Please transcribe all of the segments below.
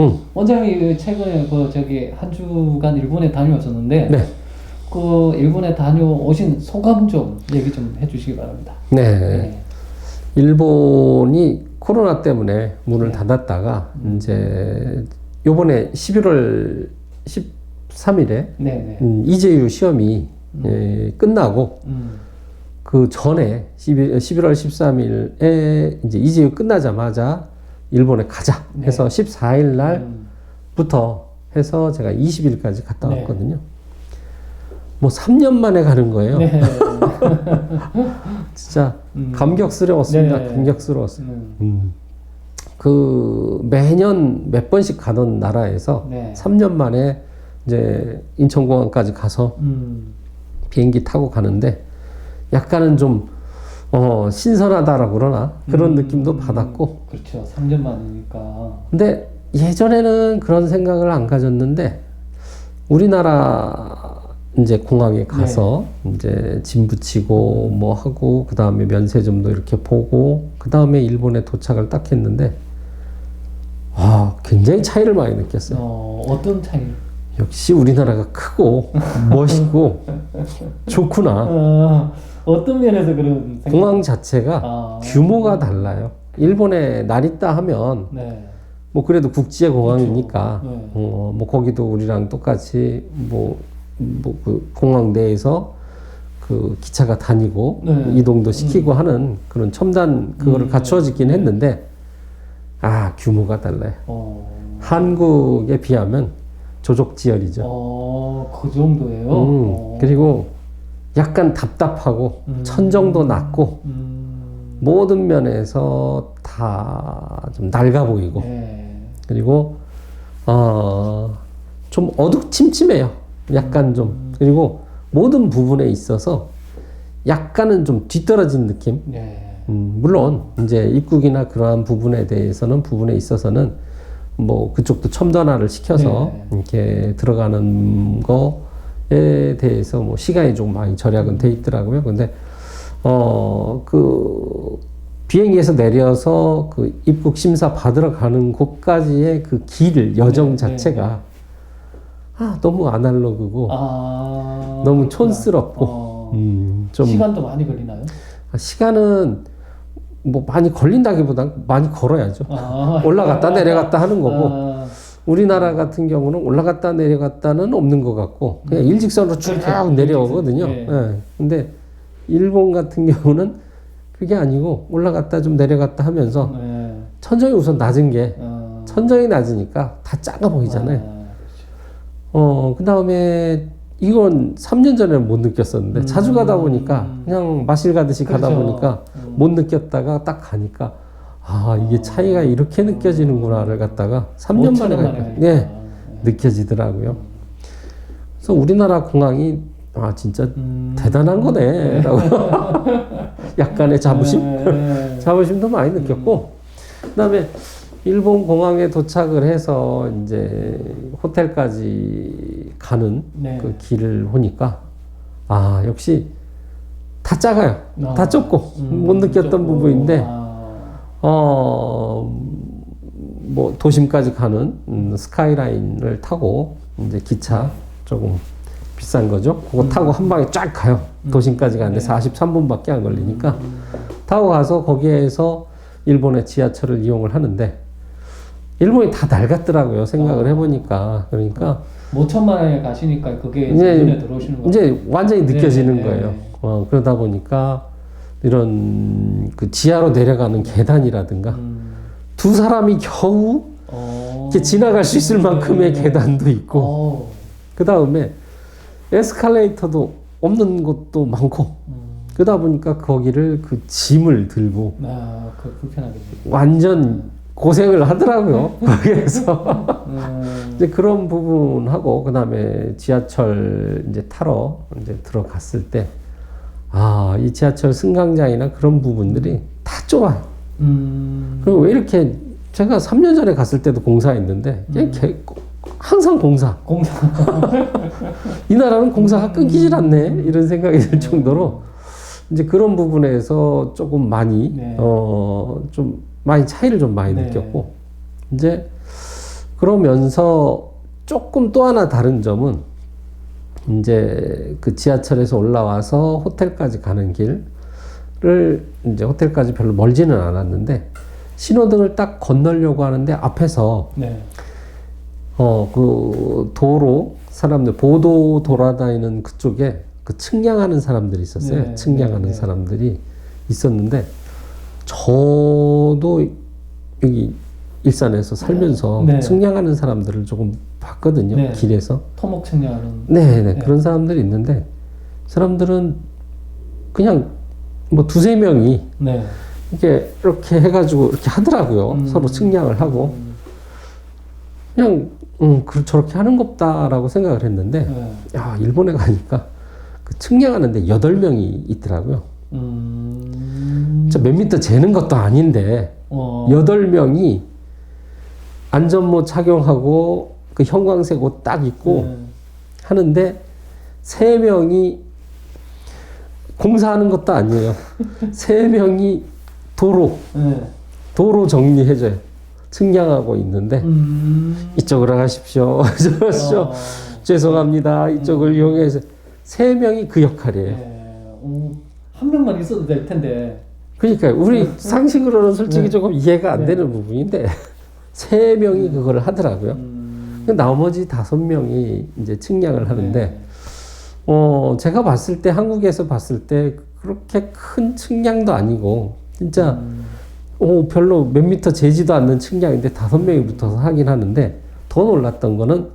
응. 원장님이 최근에 그 저기 한 주간 일본에 다녀오셨는데 네. 그 일본에 다녀오신 소감 좀 얘기 좀 해주시기 바랍니다. 네. 네. 일본이 코로나 때문에 문을 네. 닫았다가 이제 요번에 11월 13일에 네, 네. 음, 이재유 시험이 예, 끝나고 음. 그 전에 11, 11 월 13일에 이제 이재유 끝나자마자 일본에 가자 해서 14일 날부터 음. 해서 제가 20일까지 갔다 네. 왔거든요. 뭐 3년 만에 가는 거예요. 네. 진짜 음. 감격스러웠습니다. 네. 감격스러웠어요. 음. 음. 그 매년 몇 번씩 가던 나라에서 네. 3년 만에 이제 인천공항까지 가서 음. 비행기 타고 가는데 약간은 좀 어, 신선하다라고 그러나 그런 음. 느낌도 받았고 그렇죠. 3년 만이니까. 근데 예전에는 그런 생각을 안 가졌는데 우리나라 이제 공항에 가서 이제 짐 붙이고 뭐 하고 그 다음에 면세점도 이렇게 보고 그 다음에 일본에 도착을 딱 했는데 와 굉장히 차이를 많이 느꼈어요. 어, 어떤 차이? 역시 우리나라가 크고 멋있고 좋구나. 어, 어떤 면에서 그런 생각? 공항 자체가 아. 규모가 달라요. 일본에 나리타 하면 네. 뭐 그래도 국제 공항이니까 그렇죠. 네. 어, 뭐 거기도 우리랑 똑같이 뭐 뭐 그 공항 내에서 그 기차가 다니고 네. 이동도 시키고 하는 그런 첨단 그거를 음. 갖추어지긴 했는데 아 규모가 달라요. 어. 한국에 비하면 조족지열이죠. 어, 그 정도예요. 음, 어. 그리고 약간 답답하고 음. 천정도 낮고 음. 모든 면에서 다 좀 낡아 보이고 네. 그리고 어, 좀 어둑침침해요. 약간 좀 그리고 모든 부분에 있어서 약간은 좀 뒤떨어진 느낌. 네. 음, 물론 이제 입국이나 그러한 부분에 대해서는 부분에 있어서는 뭐 그쪽도 첨단화를 시켜서 네. 이렇게 들어가는 거에 대해서 뭐 시간이 좀 많이 절약은 돼 있더라고요. 근데 어 그 비행기에서 내려서 그 입국 심사 받으러 가는 곳까지의 그 길 여정 네, 자체가 아 너무 아날로그고 아. 너무 그렇구나. 촌스럽고 어. 음, 좀 시간도 많이 걸리나요? 시간은 뭐 많이 걸린다기보단 많이 걸어야죠. 아. 올라갔다 내려갔다 하는 거고 아. 우리나라 같은 경우는 올라갔다 내려갔다는 없는 것 같고 그냥 일직선으로 쭉 그렇죠. 내려오거든요. 예. 근데 일본 같은 경우는 그게 아니고 올라갔다 좀 내려갔다 하면서 네. 천정이 우선 낮은 게 어. 천정이 낮으니까 다 작아 보이잖아요. 아, 그렇죠. 어, 그 다음에 이건 3년 전에는 못 느꼈었는데 음. 자주 가다 보니까 그냥 마실 가듯이 가다 그렇죠. 보니까 음. 못 느꼈다가 딱 가니까 아, 이게 차이가 이렇게 느껴지는구나를 갖다가 3년 만에 5천 원 가니까 가니까. 네, 느껴지더라고요. 그래서 우리나라 공항이 아, 진짜 음. 대단한 거네. 라고 약간의 자부심? 네. 자부심도 많이 느꼈고 그다음에 일본 공항에 도착을 해서 이제 호텔까지 가는 네. 그 길을 보니까 아 역시 다 작아요. 아. 다 좁고 음, 못 느꼈던 좁고. 부분인데 아. 어 뭐 도심까지 가는 음, 스카이라인을 타고 이제 기차 조금 비싼 거죠. 그거 음. 타고 한 방에 쫙 가요. 도심까지 가는데 네. 43분밖에 안 걸리니까 음. 타고 가서 거기에서 일본의 지하철을 이용을 하는데 일본이 다 낡았더라고요. 생각을 아. 해보니까 그러니까 모천만에 가시니까 그게 이제- 눈에 들어오시는 거 이제 완전히 네, 느껴지는 네, 거예요. 네. 어, 그러다 보니까 이런 그 지하로 내려가는 계단이라든가 음. 두 사람이 겨우 어. 이렇게 지나갈 수 있을 만큼의 네. 계단도 있고 어. 그 다음에 에스컬레이터도 없는 곳도 많고 음. 그러다 보니까 거기를 그 짐을 들고 아, 그 불편하겠네. 완전 고생을 하더라고요. 거기에서. 음. 이제 그런 부분하고 그다음에 지하철 이제 타러 이제 들어갔을 때 아, 이 지하철 승강장이나 그런 부분들이 다 좁아요. 음. 그리고 왜 이렇게 제가 3년 전에 갔을 때도 공사했는데 그냥 개- 항상 공사. 공사. 이 나라는 공사가 끊기질 않네. 이런 생각이 들 정도로 이제 그런 부분에서 조금 많이 네. 어좀 많이 차이를 좀 많이 네. 느꼈고 이제 그러면서 조금 또 하나 다른 점은 이제 그 지하철에서 올라와서 호텔까지 가는 길을 이제 호텔까지 별로 멀지는 않았는데 신호등을 딱 건너려고 하는데 앞에서 네. 어그 도로 사람들 보도 돌아다니는 그쪽에 그 측량하는 사람들이 있었어요. 네, 측량하는 네, 네. 사람들이 있었는데 저도 여기 일산에서 살면서 네. 측량하는 사람들을 조금 봤거든요. 네. 길에서. 토목 측량하는. 네, 네, 네. 그런 사람들이 있는데 사람들은 그냥 뭐 두세 명이 네. 이렇게 이렇게 해가지고 이렇게 하더라고요. 음. 서로 측량을 하고 음, 그냥 음, 그 저렇게 하는 겁다라고 생각을 했는데 네. 야 일본에 가니까 그 측량하는데 여덟 명이 있더라고요. 음. 저몇 미터 재는 것도 아닌데 어. 여덟 명이 안전모 착용하고 그 형광색 옷 딱 입고 네. 하는데 세 명이 공사하는 것도 아니에요. 세 명이 도로 네. 도로 정리해줘요. 측량하고 있는데 음. 이쪽으로 가십시오. 가십시오. 어. 죄송합니다. 이쪽을 이용해서 세 명이 그 역할이에요. 네. 오, 한 명만 있어도 될 텐데. 그러니까 우리 상식으로는 솔직히 네. 조금 이해가 안 네. 되는 부분인데 세 명이 그거를 하더라고요. 음. 나머지 다섯 명이 이제 측량을 하는데 네. 어 제가 봤을 때 한국에서 봤을 때 그렇게 큰 측량도 아니고 진짜 음. 오 별로 몇 미터 재지도 않는 측량인데 다섯 명이 붙어서 하긴 하는데 더 놀랐던 거는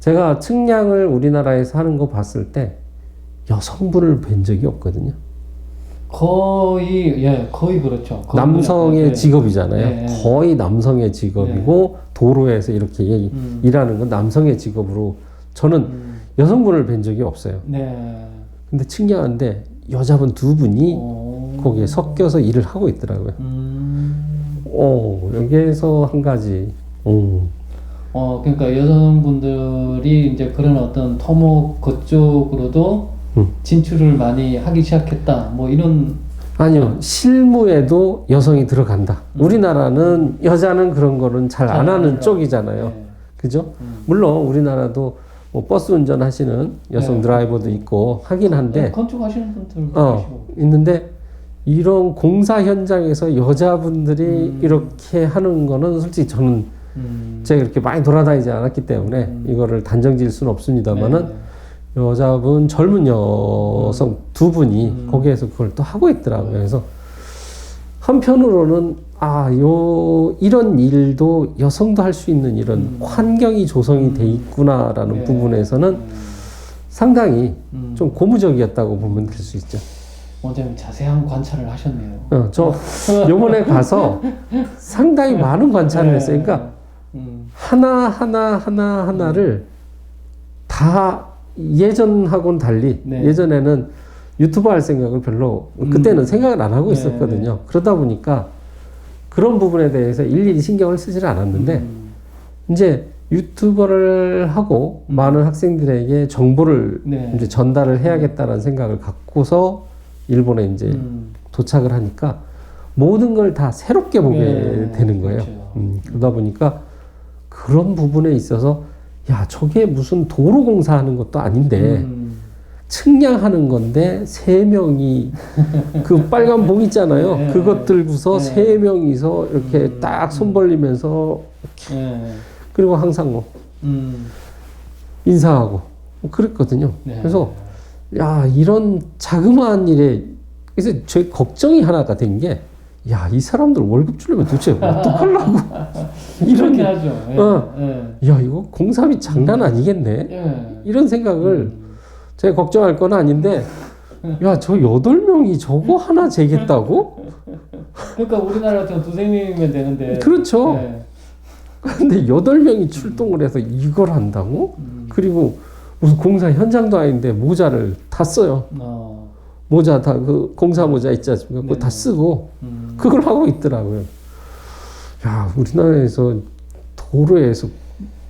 제가 측량을 우리나라에서 하는 거 봤을 때 여성분을 뵌 적이 없거든요. 거의 예 거의 그렇죠. 거의 남성의 네. 직업이잖아요. 네, 네. 거의 남성의 직업이고 도로에서 이렇게 일- 음. 일하는 건 남성의 직업으로 저는 음. 여성분을 뵌 적이 없어요. 네. 근데 측량하는데 여자분 두 분이 오. 거기에 섞여서 일을 하고 있더라고요. 음. 어, 여기에서 한 가지. 음. 어 그러니까 여성분들이 이제 그런 어떤 토목 그쪽으로도 음. 진출을 많이 하기 시작했다. 뭐 이런 아니요, 실무에도 여성이 들어간다. 음. 우리나라는 여자는 그런 거는 잘안잘 하는 하죠. 쪽이잖아요. 네. 그죠? 음. 물론 우리나라도 뭐 버스 운전하시는 여성 네. 드라이버도 있고 하긴 네, 한데, 건축하시는 분들 어. 있는데 이런 공사 현장에서 여자분들이 음. 이렇게 하는 거는 솔직히 저는 음. 제가 이렇게 많이 돌아다니지 않았기 때문에 음. 이거를 단정 지을 수는 없습니다만은 네. 여자분 젊은 여성 두 분이 음. 거기에서 그걸 또 하고 있더라고요. 그래서 한편으로는 아, 요 이런 일도 여성도 할 수 있는 이런 음. 환경이 조성이 돼 있구나라는 네. 부분에서는 음. 상당히 음. 좀 고무적이었다고 보면 될 수 있죠. 원장님 자세한 관찰을 하셨네요. 어, 저 요번에 가서 상당히 많은 관찰을 했어요. 그러니까 음. 하나 하나 하나 하나를 다 예전하고는 달리 네. 예전에는 유튜브 할 생각을 별로 음. 그때는 생각을 안 하고 네, 있었거든요. 그러다 보니까 그런 부분에 대해서 일일이 신경을 쓰지를 않았는데 음. 이제 유튜버를 하고 음. 많은 학생들에게 정보를 네. 이제 전달을 해야겠다는 생각을 갖고서 일본에 이제 음. 도착을 하니까 모든 걸 다 새롭게 보게 네, 되는 거예요. 그렇죠. 음, 그러다 보니까 그런 부분에 있어서 야 저게 무슨 도로 공사하는 것도 아닌데 음. 측량하는 건데 세 명이 그 빨간 봉 있잖아요. 네, 그것 들고서 네. 세 명이서 이렇게 음, 딱 손 벌리면서 네. 그리고 항상 뭐 음. 인사하고 뭐 그랬거든요. 네. 그래서 야 이런 자그마한 일에 그래서 제 걱정이 하나가 된 게 야 이 사람들 월급 주려면 도대체 어떡하려고 이런 그렇게 하죠. 예. 어. 예. 야 이거 공사비 장난 아니겠네 예. 이런 생각을 음. 제가 걱정할 건 아닌데 야 저 여덟 명이 저거 하나 재겠다고 그러니까 우리나라 같은 두세 명이면 되는데. 그렇죠 예. 근데 여덟 명이 출동을 해서 이걸 한다고 음. 그리고 무슨 공사 현장도 아닌데 모자를 다 써요 어. 모자 다 그 공사 모자 있지 않습니까 그거 네. 다 쓰고 음. 그걸 하고 있더라고요. 야, 우리나라에서 도로에서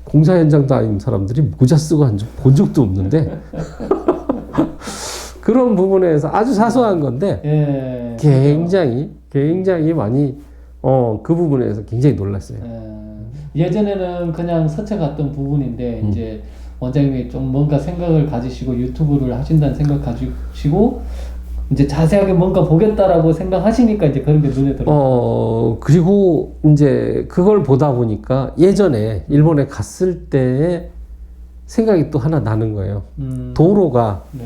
공사 현장도 아닌 사람들이 모자 쓰고 한본 적도 없는데 그런 부분에서 아주 사소한 건데 예. 굉장히 굉장히 많이 어 그 부분에서 굉장히 놀랐어요. 예. 예전에는 그냥 스쳐갔던 부분인데 이제 원장님이 좀 뭔가 생각을 가지시고 유튜브를 하신다는 생각 가지시고 이제 자세하게 뭔가 보겠다라고 생각하시니까 이제 그런 게 눈에 들어. 어, 그리고 이제 그걸 보다 보니까 예전에 일본에 갔을 때의 생각이 또 하나 나는 거예요. 음, 도로가 네.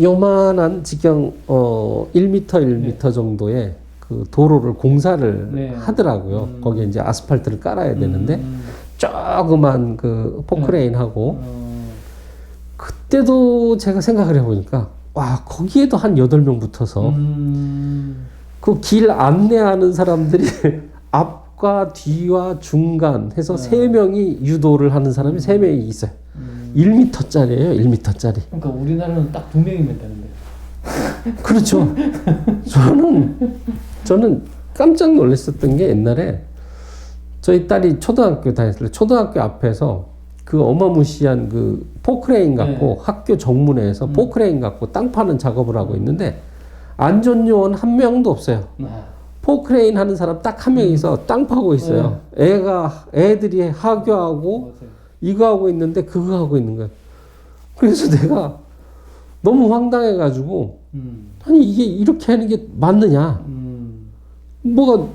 요만한 지경 어 1m 1m 정도의 그 도로를 공사를 네. 하더라고요. 음. 거기에 이제 아스팔트를 깔아야 되는데 음, 조그만 그 포크레인하고 어, 그때도 제가 생각을 해보니까 와 거기에도 한 여덟 명 붙어서 음, 그길 안내하는 사람들이 앞과 뒤와 중간 해서 네. 세 명이 유도를 하는 사람이 세 명이 있어요. 음. 1m짜리예요, 1m짜리. 그러니까 우리나라는 딱 두 명이면 되는데. 그렇죠. 저는 저는 깜짝 놀랐었던 게 옛날에 저희 딸이 초등학교 다녔을 때 초등학교 앞에서 그 어마무시한 그 포크레인 갖고 네. 학교 정문에서 음. 포크레인 갖고 땅 파는 작업을 하고 있는데 안전요원 한 명도 없어요. 아, 포크레인 하는 사람 딱 한 명이서 땅 파고 있어요. 애가 애들이 하교하고 맞아요. 이거 하고 있는데 그거 하고 있는 거예요. 그래서 내가 너무 황당해가지고 음, 아니 이게 이렇게 하는 게 맞느냐? 음, 뭐가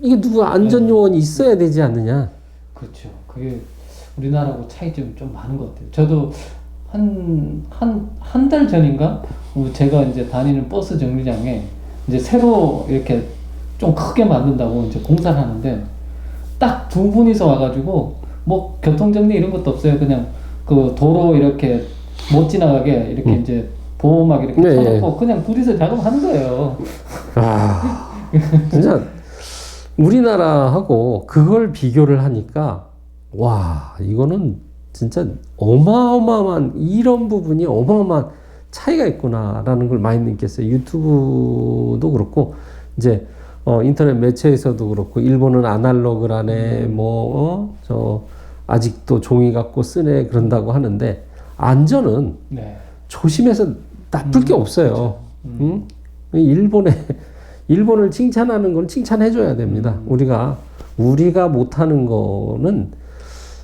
이게 누구 안전 요원이 있어야 되지 않느냐? 그렇죠. 그게 우리나라하고 차이점이 좀 많은 것 같아요. 저도 한 한 한 달 전인가 어, 제가 이제 다니는 버스 정류장에 이제 새로 이렇게 좀 크게 만든다고 이제 공사를 하는데 딱 두 분이서 와가지고 뭐 교통 정리 이런 것도 없어요. 그냥 그 도로 이렇게 못 지나가게 이렇게 이제 보호막 이렇게 음. 네, 쳐놓고 그냥 둘이서 작업하는 거예요. 아 진짜 우리나라하고 그걸 비교를 하니까 와 이거는 진짜 어마어마한 이런 부분이 어마어마한 차이가 있구나라는 걸 많이 느꼈어요. 유튜브도 그렇고 이제 어, 인터넷 매체에서도 그렇고 일본은 아날로그라네 뭐저 아직도 종이 갖고 쓰네 그런다고 하는데 안전은 네. 조심해서 나쁠 게 없어요. 응? 일본에 일본을 칭찬하는 건 칭찬해줘야 됩니다. 우리가 우리가 못하는 거는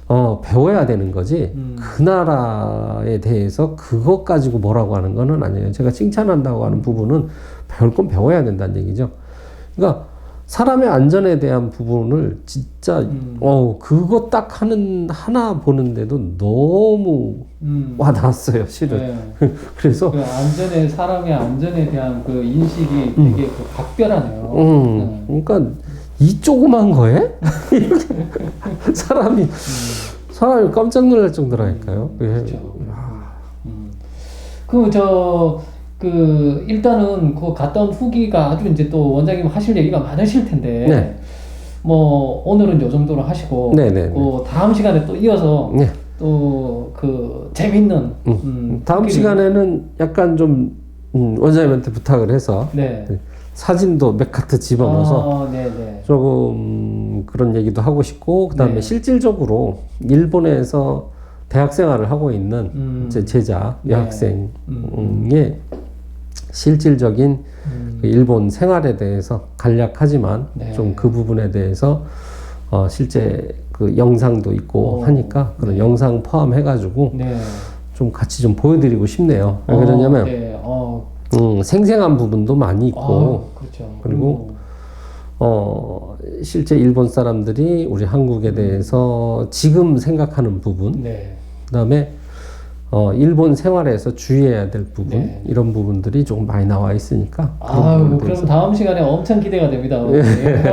어, 배워야 되는 거지. 음. 그 나라에 대해서 그것 가지고 뭐라고 하는 거는 아니에요. 제가 칭찬한다고 하는 부분은 배울 건 배워야 된다는 얘기죠. 그러니까 사람의 안전에 대한 부분을 진짜 음. 어 그거 딱 하는 하나 보는데도 너무 음. 와닿았어요, 실은. 네. 그래서 그 안전에 사람의 안전에 대한 그 인식이 되게 그 각별하네요. 음, 네. 그러니까 이 조그만 거에 사람이 사람이 깜짝 놀랄 정도라니까요. 예. 그렇죠. 음. 그저 그 일단은 그 갔다 온 후기가 아주 이제 또 원장님 하실 얘기가 많으실 텐데 네. 뭐 오늘은 요 정도로 하시고 네, 네, 네. 그 다음 시간에 또 이어서 네. 또그 재밌는 음. 음, 다음 후기를- 시간에는 약간 좀 음, 원장님한테 부탁을 해서 네. 사진도 몇 카트 집어넣어서 아, 네, 네. 조금 그런 얘기도 하고 싶고 그다음에 네. 실질적으로 일본에서 대학 생활을 하고 있는 음. 제 제자 네. 여학생의 실질적인 음. 그 일본 생활에 대해서 간략하지만 네. 좀그 부분에 대해서 어 실제 그 영상도 있고 오, 하니까 그런 네. 영상 포함해가지고 네. 좀 같이 좀 보여드리고 싶네요. 왜 어, 그러냐면 네. 어, 음, 생생한 부분도 많이 있고 아, 그렇죠. 그리고 어 실제 일본 사람들이 우리 한국에 음. 대해서 지금 생각하는 부분 네. 그다음에 어 일본 생활에서 주의해야 될 부분 네. 이런 부분들이 조금 많이 나와 있으니까 대해서 그럼 다음 시간에 엄청 기대가 됩니다. 예.